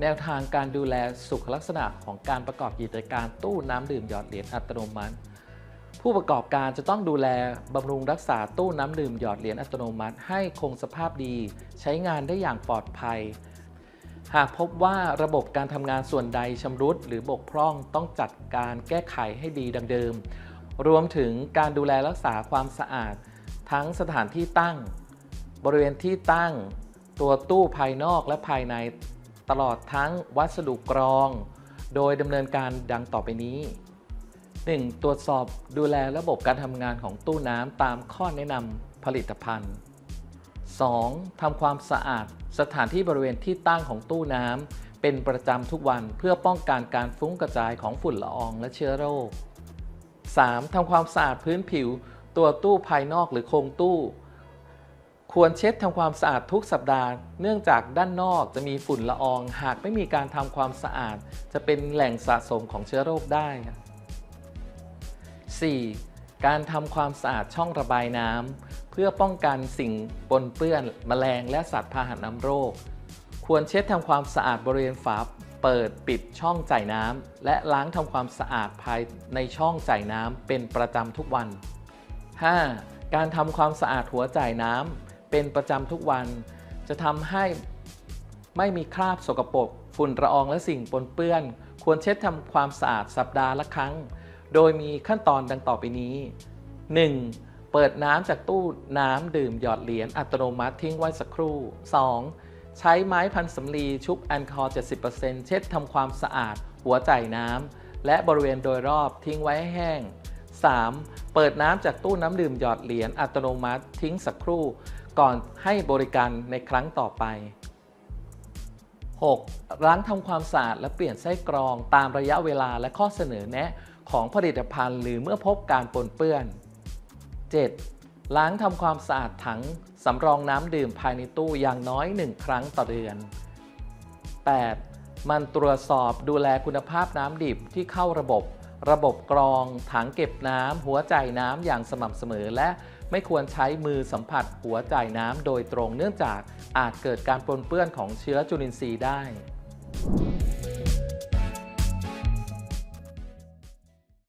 แนวทางการดูแลสุขลักษณะของการประกอบกิจการตู้น้ำดื่มหยอดเหรียญอัตโนมัติ ผู้ประกอบการจะต้องดูแลบำรุงรักษาตู้น้ำดื่มหยอดเหรียญอัตโนมัติ ให้คงสภาพดี ใช้งานได้อย่างปลอดภัย หากพบว่าระบบการทำงานส่วนใดชำรุดหรือบกพร่องต้องจัดการแก้ไขให้ดีดังเดิม รวมถึงการดูแลรักษาความสะอาด ทั้งสถานที่ตั้ง บริเวณที่ตั้ง ตัวตู้ภายนอกและภายใน ตลอดทั้งวัสดุกรอง โดยดำเนินการดังต่อไปนี้ 1. ตรวจสอบดูแลระบบการทำงานของตู้น้ำตามข้อแนะนำผลิตภัณฑ์ 2. ทำความสะอาดสถานที่บริเวณที่ตั้งของตู้น้ำเป็นประจำทุกวันเพื่อป้องกันการฟุ้งกระจายของฝุ่นละอองและเชื้อโรค 3. ทำความสะอาดพื้นผิว ตัวตู้ภายนอกหรือโครงตู้ ควรเช็ดทำความสะอาดทุกสัปดาห์ เนื่องจากด้านนอกจะมีฝุ่นละออง หากไม่มีการทำความสะอาด จะเป็นแหล่งสะสมของเชื้อโรคได้ 4. การทำความสะอาดช่องระบายน้ำเพื่อป้องกันสิ่งปนเปื้อนแมลงและสัตว์พาหะนำโรค ควรเช็ดทำความสะอาดบริเวณฝาเปิดปิดช่องจ่ายน้ำและล้างทำความสะอาดภายในช่องจ่ายน้ำเป็นประจำทุกวัน 5. การทำความสะอาดหัวจ่ายน้ำ เป็นประจำทุกวัน จะทำให้ไม่มีคราบสกปรกฝุ่นละอองและสิ่งปนเปื้อน ควรเช็ดทำความสะอาดสัปดาห์ละครั้ง โดยมีขั้นตอนดังต่อไปนี้ 1. เปิดน้ำจากตู้น้ำดื่มหยอดเหรียญอัตโนมัติทิ้งไว้สักครู่ 2. ใช้ไม้พันสำลีชุบแอลกอฮอล์ 70%เช็ดทำความสะอาดหัวจ่ายน้ำและบริเวณโดยรอบทิ้งไว้ให้แห้ง 3. เปิดน้ำจากตู้น้ำดื่มหยอดเหรียญอัตโนมัติทิ้งสักครู่ ก่อนให้บริการในครั้งต่อไป 6. ล้างทำความสะอาดและเปลี่ยนไส้กรองตามระยะเวลาและข้อเสนอแนะของผลิตภัณฑ์ หรือเมื่อพบการปนเปื้อน 7. ล้างทำความสะอาดถังสำรองน้ำดื่มภายในตู้อย่างน้อย 1 ครั้งต่อเดือน 8. มันตรวจสอบดูแลคุณภาพน้ำดิบที่เข้าระบบ ระบบกรองถังเก็บน้ำหัวจ่ายน้ำอย่างสม่ำเสมอ และไม่ควรใช้มือสัมผัสหัวจ่ายน้ำโดยตรงเนื่องจากอาจเกิดการปนเปื้อนของเชื้อจุลินทรีย์ได้